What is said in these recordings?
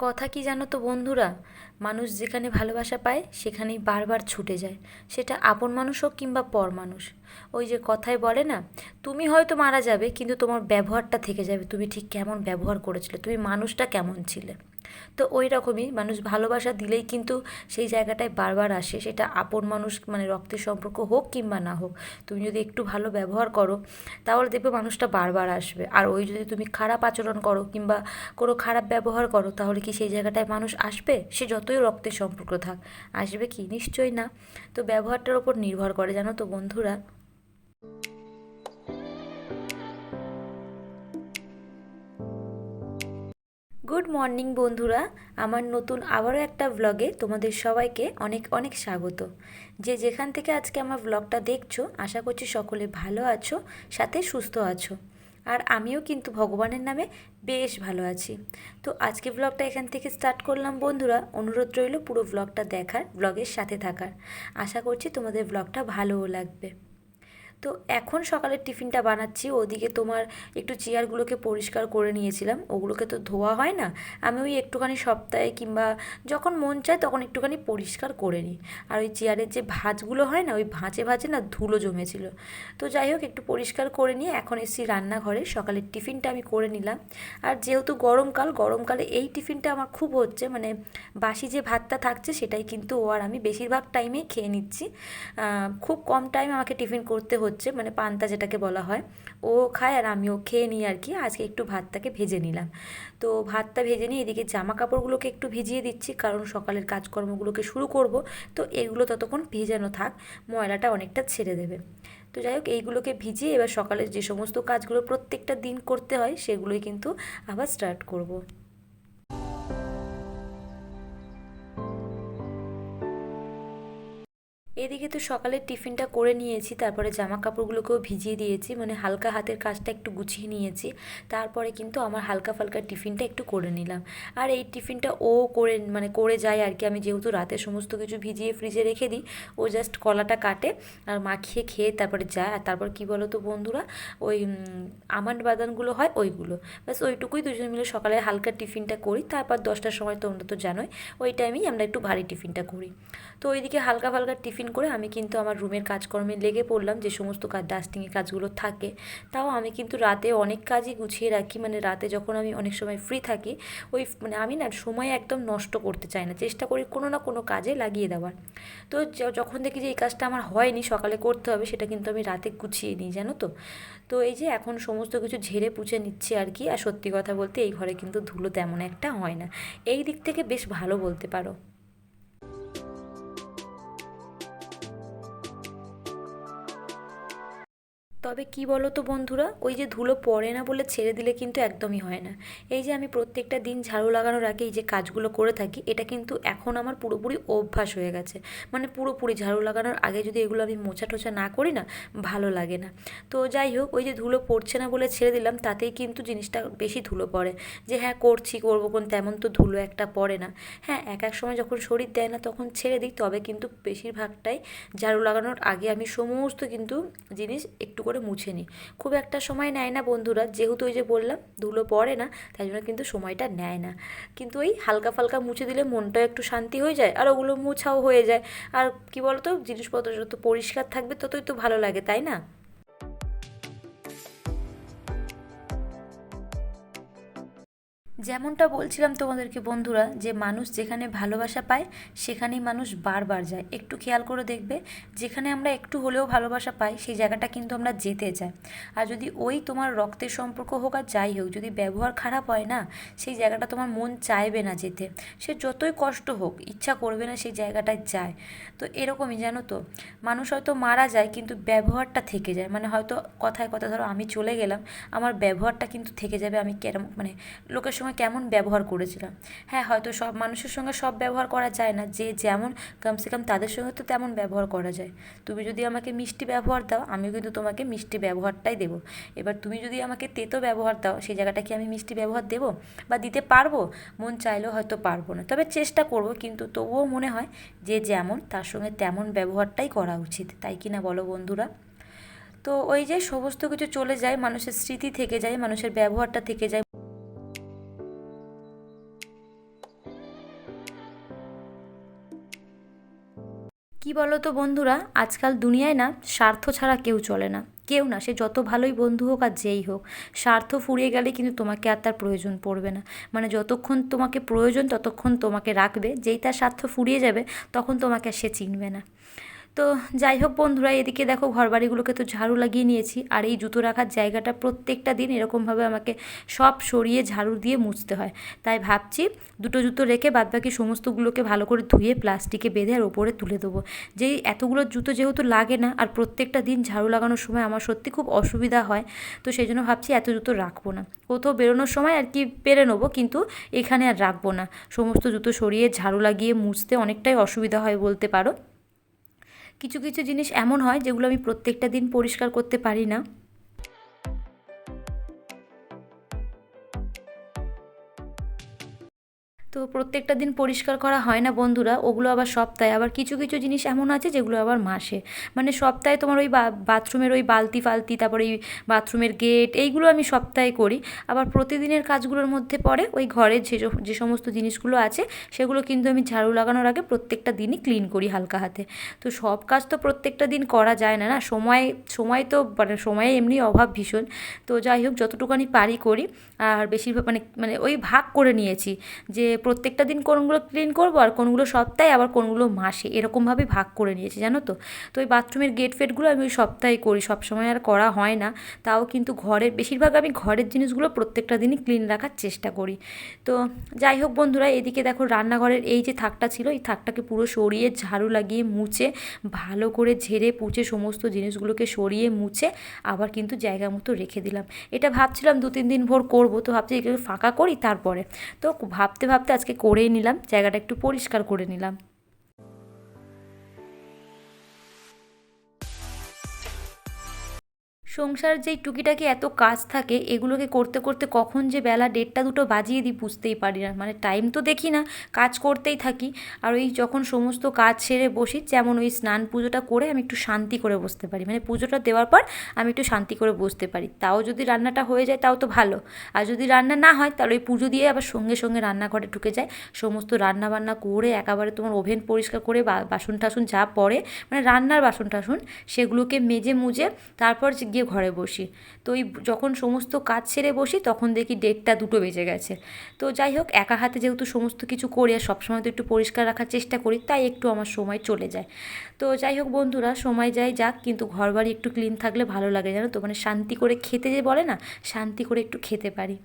কথা কি জানো তো বন্ধুরা? মানুষ যেখানে ভালোবাসা পায়, সেখানেই বারবার ছুটে যায়। সেটা আপন মানুষ হোক কিংবা পর মানুষ। ওই যে কথায় বলে না, তুমি হয়তো মারা যাবে, কিন্তু তোমার ব্যবহারটা থেকে যাবে। তুমি ঠিক কেমন ব্যবহার করেছিলে? তুমি মানুষটা কেমন ছিলে? তো ওই রকমই মানুষ ভালোবাসা দিলেই কিন্তু সেই জায়গাটায় বারবার আসে। সেটা আপন মানুষ মানে রক্তের সম্পর্ক হোক কিংবা না হোক, তুমি যদি একটু ভালো ব্যবহার করো, তাহলে দেখবে মানুষটা বারবার আসবে। আর ওই যদি তুমি খারাপ আচরণ করো কিংবা কোনো খারাপ ব্যবহার করো, তাহলে কি সেই জায়গাটায় মানুষ আসবে? সে যতই রক্তের সম্পর্ক থাক, আসবে কি? নিশ্চয়ই না। তো ব্যবহারটার ওপর নির্ভর করে, জানো তো বন্ধুরা। গুড মর্নিং বন্ধুরা। আমার নতুন আবারও একটা ব্লগে তোমাদের সবাইকে অনেক অনেক স্বাগত। যে যেখান থেকে আজকে আমার ব্লগটা দেখছ, আশা করছি সকলে ভালো আছো, সাথে সুস্থ আছো। আর আমিও কিন্তু ভগবানের নামে বেশ ভালো আছি। তো আজকে ব্লগটা এখান থেকে স্টার্ট করলাম, বন্ধুরা। অনুরোধ রইল পুরো ব্লগটা দেখার ব্লগের সাথে থাকার। আশা করছি তোমাদের ব্লগটা ভালোও লাগবে। তো এখন সকালের টিফিনটা বানাচ্ছি। ওদিকে তোমার একটু চেয়ারগুলোকে পরিষ্কার করে নিয়েছিলাম। ওগুলোকে তো ধোয়া হয় না। আমি ওই একটুখানি সপ্তাহে কিংবা যখন মন চায় তখন একটুখানি পরিষ্কার করে নিই। আর ওই চেয়ারের যে ভাঁজগুলো হয় না, ওই ভাঁজে ভাঁজে না ধুলো জমেছিল। তো যাই হোক, একটু পরিষ্কার করে নিয়ে এখন এসেছি রান্নাঘরে। সকালের টিফিনটা আমি করে নিলাম। আর যেহেতু গরমকাল, গরমকালে এই টিফিনটা আমার খুব হচ্ছে মানে বাসি যে ভাতটা থাকছে সেটাই কিন্তু ও আর আমি বেশিরভাগ টাইমেই খেয়ে নিচ্ছি। খুব কম টাইম আমাকে টিফিন করতে হচ্ছে। মানে পান্তা যেটাকে বলা হয়, ও খায় আর আমিও খেয়ে নিই আর কি। আজকে একটু ভাতটাকে ভেজে নিলাম। তো ভাতটা ভেজে নিয়ে এদিকে জামা কাপড়গুলোকে একটু ভিজিয়ে দিচ্ছি, কারণ সকালের কাজকর্মগুলোকে শুরু করব। তো এগুলো ততক্ষণ ভেজানো থাক, ময়লাটা অনেকটা ছেড়ে দেবে। তো যাই হোক, এইগুলোকে ভিজিয়ে এবার সকালের যে সমস্ত কাজগুলো প্রত্যেকটা দিন করতে হয়, সেগুলোই কিন্তু আবার স্টার্ট করব। এদিকে তো সকালের টিফিনটা করে নিয়েছি, তারপরে জামা কাপড়গুলোকেও ভিজিয়ে দিয়েছি মানে হালকা হাতের কাজটা একটু গুছিয়ে নিয়েছি, তারপরে কিন্তু আমার হালকা ফালকা টিফিনটা একটু করে নিলাম। আর এই টিফিনটা ও করে মানে করে যায় আর কি, আমি যেহেতু রাতে সমস্ত কিছু ভিজিয়ে ফ্রিজে রেখে দিই, ও জাস্ট কলাটা কাটে আর মাখিয়ে খেয়ে তারপরে যায়। আর তারপর কি বলো তো বন্ধুরা, ওই আমান্ড বাদানগুলো হয় ওইগুলো। ব্যাস ওইটুকুই দুজনে মিলে সকালে হালকা টিফিনটা করি, তারপর দশটার সময় তোমরা তো জানোই, ওই টাইমেই আমরা একটু ভারী টিফিনটা করি। তো ওইদিকে হালকা ফালকা টিফিন করে আমি কিন্তু আমার রুমের কাজকর্মে লেগে পড়লাম, যে সমস্ত কাজ ডাস্টিংয়ের কাজগুলো থাকে। তাও আমি কিন্তু রাতে অনেক কাজই গুছিয়ে রাখি মানে রাতে যখন আমি অনেক সময় ফ্রি থাকি, ওই মানে আমি না সময় একদম নষ্ট করতে চাই না। চেষ্টা করি কোনো না কোনো কাজে লাগিয়ে দেওয়ার। তো যখন দেখি যে এই কাজটা আমার হয়নি, সকালে করতে হবে, সেটা কিন্তু আমি রাতে গুছিয়ে নিই, জানো তো? তো এই যে এখন সমস্ত কিছু ঝেড়ে পুছে নিচ্ছে আর কি, আর সত্যি কথা বলতে এই ঘরে কিন্তু ধুলো তেমন একটা হয় না। এই দিক থেকে বেশ ভালো বলতে পারো। তবে কি বলো তো বন্ধুরা, ওই যে ধুলো পড়ে না বলে ছেড়ে দিলে কিন্তু একদমই হয় না। এই যে আমি প্রত্যেকটা দিন ঝাড়ু লাগানোর আগে এই যে কাজগুলো করে থাকি, এটা কিন্তু এখন আমার পুরোপুরি অভ্যাস হয়ে গেছে। মানে পুরোপুরি ঝাড়ু লাগানোর আগে যদি এগুলো আমি মোছা টোছা না করি না, ভালো লাগে না। তো যাই হোক, ওই যে ধুলো পড়ছে না বলে ছেড়ে দিলাম, তাতেই কিন্তু জিনিসটা বেশি ধুলো পড়ে। যে হ্যাঁ করছি, করব কোন তেমন তো ধুলো একটা পড়ে না। হ্যাঁ এক এক সময় যখন শরীর দেয় না তখন ছেড়ে দিই, তবে কিন্তু বেশিরভাগটাই ঝাড়ু লাগানোর আগে আমি সমস্ত কিন্তু জিনিস একটু করে মুছে নিই খুব একটা সময় নেয় না বন্ধুরা, যেহেতু ওই যে বললাম, ধুলো পড়ে না, তাই জন্য কিন্তু সময়টা নেয় না। কিন্তু ওই হালকা ফালকা মুছে দিলে মনটা একটু শান্তি হয়ে যায়, আর ওগুলো মুছাও হয়ে যায়। আর কি বলতো, জিনিসপত্র যত পরিষ্কার থাকবে ততই তো ভালো লাগে, তাই না? যেমনটা বলছিলাম তোমাদেরকে বন্ধুরা, যে মানুষ যেখানে ভালোবাসা পায়, সেখানেই মানুষ বারবার যায়। একটু খেয়াল করে দেখবে, যেখানে আমরা একটু হলেও ভালোবাসা পাই, সেই জায়গাটা কিন্তু আমরা যেতে চাই। আর যদি ওই তোমার রক্তের সম্পর্ক হোক আর যাই হোক, যদি ব্যবহার খারাপ হয় না, সেই জায়গাটা তোমার মন চাইবে না যেতে। সে যতই কষ্ট হোক, ইচ্ছা করবে না সেই জায়গাটায় যায়। তো এরকমই, জানো তো? মানুষ হয়তো মারা যায়, কিন্তু ব্যবহারটা থেকে যায়। মানে হয়তো কথায় কথা ধরো, আমি চলে গেলাম, আমার ব্যবহারটা কিন্তু থেকে যাবে, আমি কেরম মানে লোকের সময় কেমন ব্যবহার করেছিলাম। হ্যাঁ হয়তো সব মানুষের সঙ্গে সব ব্যবহার করা যায় না, যে যেমন কমসে কম তাদের সঙ্গে তো তেমন ব্যবহার করা যায়। তুমি যদি আমাকে মিষ্টি ব্যবহার দাও, আমিও কিন্তু তোমাকে মিষ্টি ব্যবহারটাই দেবো। এবার তুমি যদি আমাকে তেতো ব্যবহার দাও সেই জায়গাটা কি আমি মিষ্টি ব্যবহার দেবো? বা দিতে পারব? মন চাইলেও হয়তো পারব না। তবে চেষ্টা করব, কিন্তু তবুও মনে হয় যে যেমন তার সঙ্গে তেমন ব্যবহারটাই করা উচিত। তাই কি না বলো বন্ধুরা? তো ওই যে সমস্ত কিছু চলে যায়, মানুষের স্মৃতি থেকে যায়, মানুষের ব্যবহারটা থেকে যায়। কি বলো তো বন্ধুরা? আজকাল দুনিয়ায় না স্বার্থ ছাড়া কেউ চলে না। কেউ না, সে যত ভালোই বন্ধু হোক আর যেই হোক, স্বার্থ ফুরিয়ে গেলে কিন্তু তোমাকে আর তার প্রয়োজন পড়বে না। মানে যতক্ষণ তোমাকে প্রয়োজন, ততক্ষণ তোমাকে রাখবে। যেই তার স্বার্থ ফুরিয়ে যাবে, তখন তোমাকে সে চিনবে না। তো যাই হোক বন্ধুরা, এদিকে দেখো ঘরবাড়িগুলোকে তো ঝাড়ু লাগিয়ে নিয়েছি, আর এই জুতো রাখার জায়গাটা প্রত্যেকটা দিন এরকমভাবে আমাকে সব সরিয়ে ঝাড়ু দিয়ে মুছতে হয়। তাই ভাবছি দুটো জুতো রেখে বাদবাকি সমস্তগুলোকে ভালো করে ধুয়ে প্লাস্টিকে বেঁধে আর ওপরে তুলে দেবো। যেই এতগুলো জুতো যেহেতু লাগে না, আর প্রত্যেকটা দিন ঝাড়ু লাগানোর সময় আমার সত্যি খুব অসুবিধা হয়, তো সেই জন্য ভাবছি এত জুতো রাখব না। কোথাও বেরোনোর সময় আর কি পেরে নেব, কিন্তু এখানে আর রাখব না। সমস্ত জুতো সরিয়ে ঝাড়ু লাগিয়ে মুছতে অনেকটাই অসুবিধা হয় বলতে পারো। কিছু কিছু জিনিস এমন হয় যেগুলো আমি প্রত্যেকটা দিন পরিষ্কার করতে পারি না। তো প্রত্যেকটা দিন পরিষ্কার করা হয় না বন্ধুরা, ওগুলো আবার সপ্তাহে। আবার কিছু কিছু জিনিস এমন আছে যেগুলো আবার মাসে। মানে সপ্তাহে তোমার ওই বাথরুমের ওই বালতি ফালতি, তারপরে ওই বাথরুমের গেট, এইগুলো আমি সপ্তাহে করি। আবার প্রতিদিনের কাজগুলোর মধ্যে পড়ে ওই ঘরের যে যে সমস্ত জিনিসগুলো আছে, সেগুলো কিন্তু আমি ঝাড়ু লাগানোর আগে প্রত্যেকটা দিনই ক্লিন করি হালকা হাতে। তো সব কাজ তো প্রত্যেকটা দিন করা যায় না না? সময় সময় তো মানে সময়ে এমনি অভাব ভীষণ। তো যাই হোক যতটুকুনি পারি করি। আর বেশিরভাগ মানে মানে ওই ভাগ করে নিয়েছি যে প্রত্যেকটা দিন কোনগুলো ক্লিন করব আর কোনগুলো সপ্তাহে, আবার কোনগুলো মাসে। এরকমভাবে ভাগ করে নিয়েছি, জানো তো? তো ওই বাথরুমের গেট ফেটগুলো আমি ওই সপ্তাহে করি, সবসময় আর করা হয় না। তাও কিন্তু ঘরের, বেশিরভাগ আমি ঘরের জিনিসগুলো প্রত্যেকটা দিনই ক্লিন রাখার চেষ্টা করি। তো যাই হোক বন্ধুরা, এদিকে দেখো রান্নাঘরের এই যে থাকটা ছিল, এই থাকটাকে পুরো সরিয়ে ঝাড়ু লাগিয়ে মুছে, ভালো করে ঝেড়ে পুছে সমস্ত জিনিসগুলোকে সরিয়ে মুছে, আবার কিন্তু জায়গা মতো রেখে দিলাম। এটা ভাবছিলাম দু তিন দিন ভোর করব, তো ভাবছি একটু ফাঁকা করি তারপরে। তো ভাবতে ভাবতে আজকে করেই নিলাম জায়গাটা একটু পরিষ্কার করে নিলাম। সংসার যেই টুকিটাকি এত কাজ থাকে, এগুলোকে করতে করতে কখন যে বেলা দেড়টা দুটো বাজিয়ে দিই বুঝতেই পারি না। মানে টাইম তো দেখি না, কাজ করতেই থাকি। আর ওই যখন সমস্ত কাজ সেরে বসি, যেমন ওই স্নান পুজোটা করে আমি একটু শান্তি করে বসতে পারি। মানে পুজোটা দেওয়ার পর আমি একটু শান্তি করে বসতে পারি। তাও যদি রান্নাটা হয়ে যায় তাও তো ভালো। আর যদি রান্না না হয় তাহলে ওই পুজো দিয়ে আবার সঙ্গে সঙ্গে রান্নাঘরে ঢুকে যায়। সমস্ত রান্না বান্না করে, একেবারে তোমার ওভেন পরিষ্কার করে বাসন টাসন যা পড়ে মানে রান্নার বাসন টাসন সেগুলোকে মেজে মুজে তারপর গিয়ে ঘরে বসি। তো ওই যখন সমস্ত কাজ ছেড়ে বসি, তখন দেখি ডেটটা দুটো বেজে গেছে। তো যাই হোক, একা হাতে যেহেতু সমস্ত কিছু করি আর সবসময় তো একটু পরিষ্কার রাখার চেষ্টা করি, তাই একটু আমার সময় চলে যায়। তো যাই হোক বন্ধুরা, সময় যায় যাক, কিন্তু ঘর বাড়ি একটু ক্লিন থাকলে ভালো লাগে জানো তো? মানে শান্তি করে খেতে যে বলে না, শান্তি করে একটু খেতে পারি।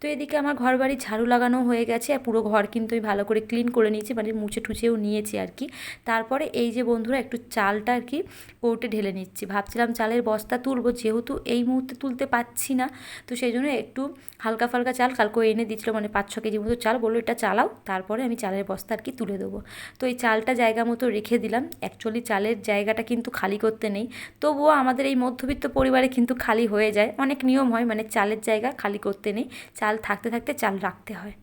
তো এদিকে আমার ঘর বাড়ি ঝাড়ু লাগানো হয়ে গেছে, আর পুরো ঘর কিন্তু আমি ভালো করে ক্লিন করে নিয়েছি মানে মুছে টুছেও নিয়েছি আর কি। তারপরে এই যে বন্ধুরা, একটু চালটা আর কি কৌটে ঢেলে নিচ্ছি। ভাবছিলাম চালের বস্তা তুলবো যেহেতু এই মুহূর্তে তুলতে পাচ্ছি না, তো সেই জন্য একটু হালকা ফালকা চাল কালকে এনে দিচ্ছিল মানে পাঁচ ছ কেজি মতো চাল। বলল, এটা চালাও, তারপরে আমি চালের বস্তা আর কি তুলে দেবো। তো এই চালটা জায়গা মতো রেখে দিলাম। অ্যাকচুয়ালি চালের জায়গাটা কিন্তু খালি করতে নেই। তবুও আমাদের এই মধ্যবিত্ত পরিবারে কিন্তু খালি হয়ে যায়। অনেক নিয়ম হয় মানে চালের জায়গা খালি করতে নেই। চাল থাকতে থাকতে চাল রাখতে হয়।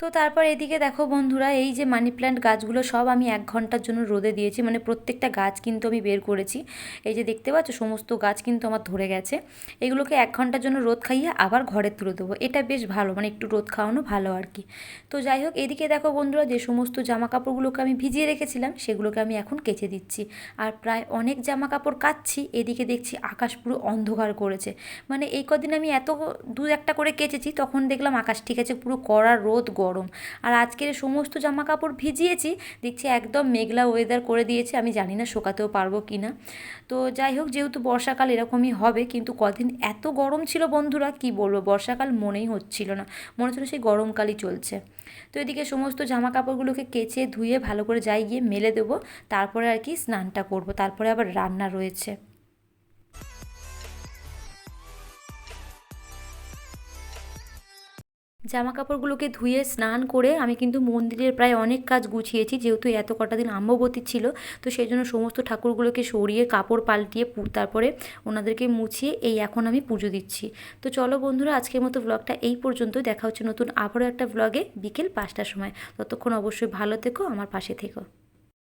তো তারপর এদিকে দেখো বন্ধুরা, এই যে মানি প্ল্যান্ট গাছগুলো সব আমি এক ঘণ্টার জন্য রোদে দিয়েছি মানে প্রত্যেকটা গাছ কিন্তু আমি বের করেছি। এই যে দেখতে পাচ্ছ, সমস্ত গাছ কিন্তু আমার ধরে গেছে। এগুলোকে এক ঘণ্টার জন্য রোদ খাইয়ে আবার ঘরে তুলে দেবো। এটা বেশ ভালো মানে একটু রোদ খাওয়ানো ভালো আর কি। তো যাই হোক, এদিকে দেখো বন্ধুরা, যে সমস্ত জামা কাপড়গুলোকে আমি ভিজিয়ে রেখেছিলাম, সেগুলোকে আমি এখন কেচে দিচ্ছি। আর প্রায় অনেক জামা কাপড় কাচ্ছি, এদিকে দেখছি আকাশ পুরো অন্ধকার করেছে। মানে এই কদিন আমি এত দু একটা করে কেচেছি, তখন দেখলাম আকাশ ঠিক আছে, পুরো কড়া রোদ গরম। আর আজকের সমস্ত জামা কাপড় ভিজিয়েছি, দেখছি একদম মেঘলা ওয়েদার করে দিয়েছে, আমি জানি না শোকাতেও পারব কি না তো যাই হোক, যেহেতু বর্ষাকাল এরকমই হবে, কিন্তু কদিন এত গরম ছিল বন্ধুরা, কি বলব, বর্ষাকাল মনেই হচ্ছিল না। মনে হচ্ছিল সেই গরমকালই চলছে। তো এদিকে সমস্ত জামা কাপড়গুলোকে কেচে ধুয়ে ভালো করে যাই গিয়ে মেলে দেবো, তারপরে আর কি স্নানটা করব, তারপরে আবার রান্না রয়েছে। জামা কাপড়গুলোকে ধুয়ে স্নান করে আমি কিন্তু মন্দিরের প্রায় অনেক কাজ গুছিয়েছি, যেহেতু এত কটা দিন আম্ববতী ছিল। তো সেই জন্য সমস্ত ঠাকুরগুলোকে সরিয়ে কাপড় পাল্টিয়ে তারপরে ওনাদেরকে মুছিয়ে এই এখন আমি পুজো দিচ্ছি। তো চলো বন্ধুরা, আজকের মতো ব্লগটা এই পর্যন্ত দেখা হচ্ছে নতুন আবারও একটা ব্লগে বিকেল পাঁচটার সময়। ততক্ষণ অবশ্যই ভালো থেকো, আমার পাশে থেকো।